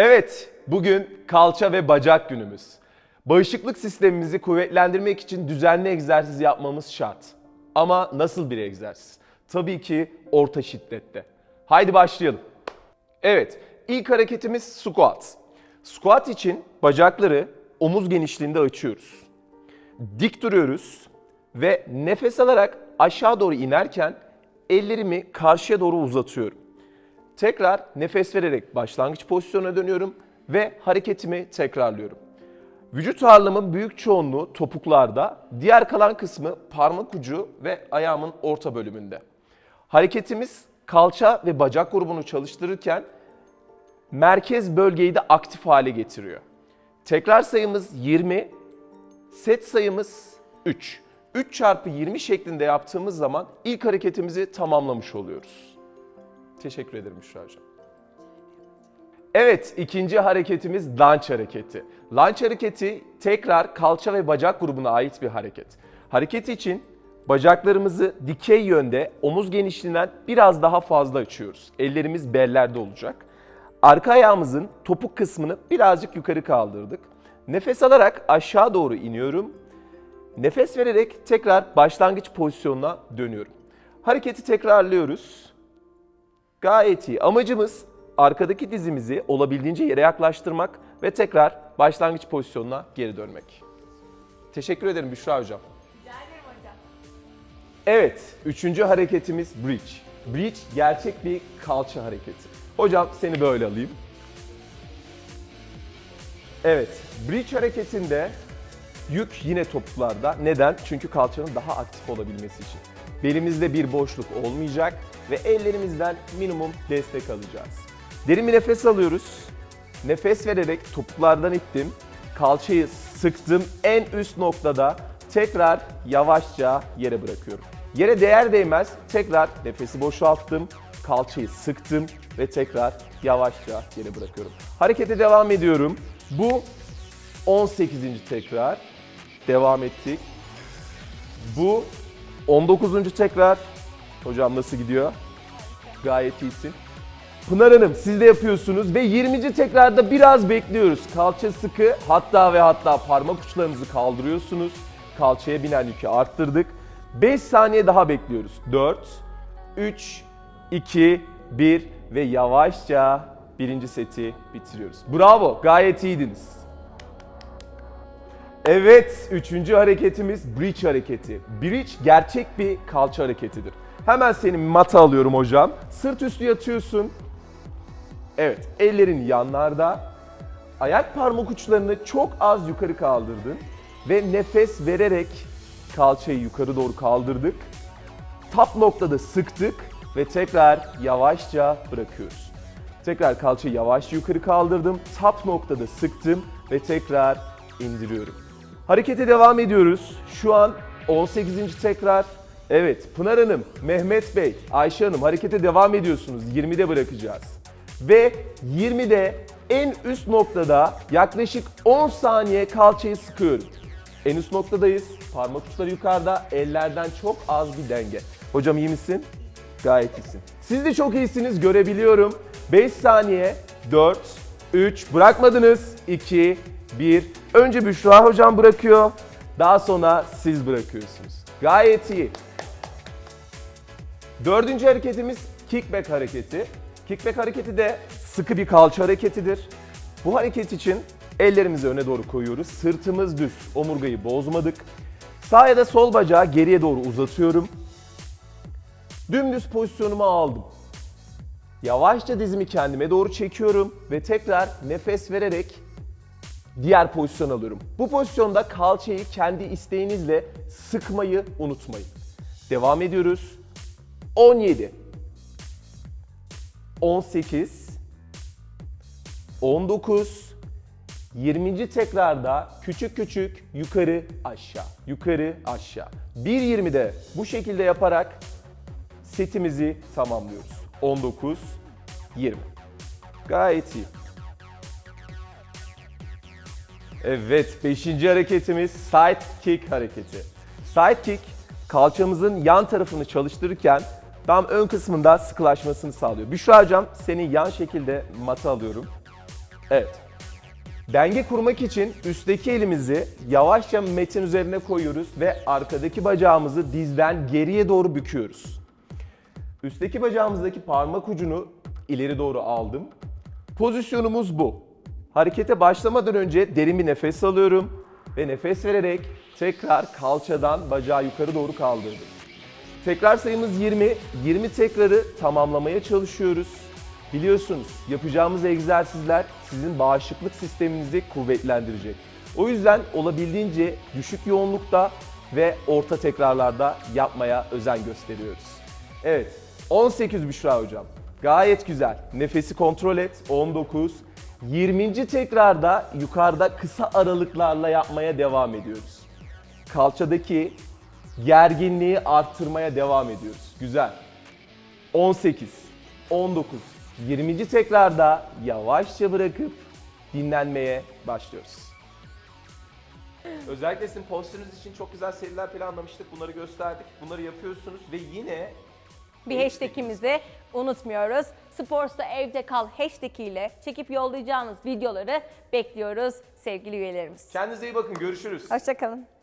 Evet, bugün kalça ve bacak günümüz. Bağışıklık sistemimizi kuvvetlendirmek için düzenli egzersiz yapmamız şart. Ama nasıl bir egzersiz? Tabii ki orta şiddette. Haydi başlayalım. Evet, ilk hareketimiz squat. Squat için bacakları omuz genişliğinde açıyoruz. Dik duruyoruz ve nefes alarak aşağı doğru inerken ellerimi karşıya doğru uzatıyorum. Tekrar nefes vererek başlangıç pozisyonuna dönüyorum ve hareketimi tekrarlıyorum. Vücut ağırlığımın büyük çoğunluğu topuklarda, diğer kalan kısmı parmak ucu ve ayağımın orta bölümünde. Hareketimiz kalça ve bacak grubunu çalıştırırken merkez bölgeyi de aktif hale getiriyor. Tekrar sayımız 20, set sayımız 3. 3 çarpı 20 şeklinde yaptığımız zaman ilk hareketimizi tamamlamış oluyoruz. Teşekkür ederim Büşra Hocam. Evet, ikinci hareketimiz lunge hareketi. Lunge hareketi tekrar kalça ve bacak grubuna ait bir hareket. Hareket için bacaklarımızı dikey yönde omuz genişliğinden biraz daha fazla açıyoruz. Ellerimiz bellerde olacak. Arka ayağımızın topuk kısmını birazcık yukarı kaldırdık. Nefes alarak aşağı doğru iniyorum. Nefes vererek tekrar başlangıç pozisyonuna dönüyorum. Hareketi tekrarlıyoruz. Gayet iyi. Amacımız arkadaki dizimizi olabildiğince yere yaklaştırmak ve tekrar başlangıç pozisyonuna geri dönmek. Teşekkür ederim Büşra Hocam. Rica ederim hocam. Evet, üçüncü hareketimiz bridge. Bridge gerçek bir kalça hareketi. Hocam seni böyle alayım. Evet, bridge hareketinde yük yine topuklarda. Neden? Çünkü kalçanın daha aktif olabilmesi için. Belimizde bir boşluk olmayacak ve ellerimizden minimum destek alacağız. Derin bir nefes alıyoruz. Nefes vererek topuklardan ittim. Kalçayı sıktım en üst noktada tekrar yavaşça yere bırakıyorum. Yere değer değmez tekrar nefesi boşalttım. Kalçayı sıktım ve tekrar yavaşça yere bırakıyorum. Harekete devam ediyorum. Bu 18. tekrar. Devam ettik. Bu 19. tekrar. Hocam nasıl gidiyor? Gayet iyisin. Pınar Hanım siz de yapıyorsunuz ve 20. tekrarda biraz bekliyoruz. Kalça sıkı hatta ve hatta parmak uçlarınızı kaldırıyorsunuz. Kalçaya binen yükü arttırdık. 5 saniye daha bekliyoruz. 4, 3, 2, 1 ve yavaşça birinci seti bitiriyoruz. Bravo gayet iyiydiniz. Evet, üçüncü hareketimiz bridge hareketi. Bridge gerçek bir kalça hareketidir. Hemen seni mata alıyorum hocam. Sırt üstü yatıyorsun. Evet, ellerin yanlarda. Ayak parmak uçlarını çok az yukarı kaldırdın. Ve nefes vererek kalçayı yukarı doğru kaldırdık. Tap noktada sıktık ve tekrar yavaşça bırakıyoruz. Tekrar kalçayı yavaş yukarı kaldırdım. Tap noktada sıktım ve tekrar indiriyorum. Harekete devam ediyoruz. Şu an 18. tekrar. Evet Pınar Hanım, Mehmet Bey, Ayşe Hanım harekete devam ediyorsunuz. 20'de bırakacağız. Ve 20'de en üst noktada yaklaşık 10 saniye kalçayı sıkıyorum. En üst noktadayız. Parmak uçları yukarıda. Ellerden çok az bir denge. Hocam iyi misin? Gayet iyisin. Siz de çok iyisiniz görebiliyorum. 5 saniye. 4, 3, bırakmadınız. 2, 1. Önce Büşra hocam bırakıyor. Daha sonra siz bırakıyorsunuz. Gayet iyi. Dördüncü hareketimiz kickback hareketi. Kickback hareketi de sıkı bir kalça hareketidir. Bu hareket için ellerimizi öne doğru koyuyoruz. Sırtımız düz, omurgayı bozmadık. Sağ ya da sol bacağı geriye doğru uzatıyorum. Dümdüz pozisyonumu aldım. Yavaşça dizimi kendime doğru çekiyorum ve tekrar nefes vererek diğer pozisyon alıyorum. Bu pozisyonda kalçayı kendi isteğinizle sıkmayı unutmayın. Devam ediyoruz. 17 18 19 20. tekrarda küçük küçük yukarı aşağı, yukarı aşağı. 1.20'de bu şekilde yaparak setimizi tamamlıyoruz. 19 20. Gayet iyi. Evet, beşinci hareketimiz side kick hareketi. Side kick, kalçamızın yan tarafını çalıştırırken tam ön kısmında sıkılaşmasını sağlıyor. Büşra hocam, seni yan şekilde mata alıyorum. Evet. Denge kurmak için üstteki elimizi yavaşça metin üzerine koyuyoruz ve arkadaki bacağımızı dizden geriye doğru büküyoruz. Üstteki bacağımızdaki parmak ucunu ileri doğru aldım. Pozisyonumuz bu. Harekete başlamadan önce derin bir nefes alıyorum ve nefes vererek tekrar kalçadan bacağı yukarı doğru kaldırdım. Tekrar sayımız 20. 20 tekrarı tamamlamaya çalışıyoruz. Biliyorsunuz yapacağımız egzersizler sizin bağışıklık sisteminizi kuvvetlendirecek. O yüzden olabildiğince düşük yoğunlukta ve orta tekrarlarda yapmaya özen gösteriyoruz. Evet, 18 Büşra hocam. Gayet güzel. Nefesi kontrol et. 19. 20. tekrarda yukarıda kısa aralıklarla yapmaya devam ediyoruz. Kalçadaki gerginliği arttırmaya devam ediyoruz. Güzel. 18, 19, 20. tekrarda yavaşça bırakıp dinlenmeye başlıyoruz. Özellikle sizin postürünüz için çok güzel seriler planlamıştık. Bunları gösterdik. Bunları yapıyorsunuz ve yine Bir hashtagimizi unutmuyoruz. Sports'ta evde kal hashtag ile çekip yollayacağınız videoları bekliyoruz sevgili üyelerimiz. kendinize iyi bakın. Görüşürüz. Hoşçakalın.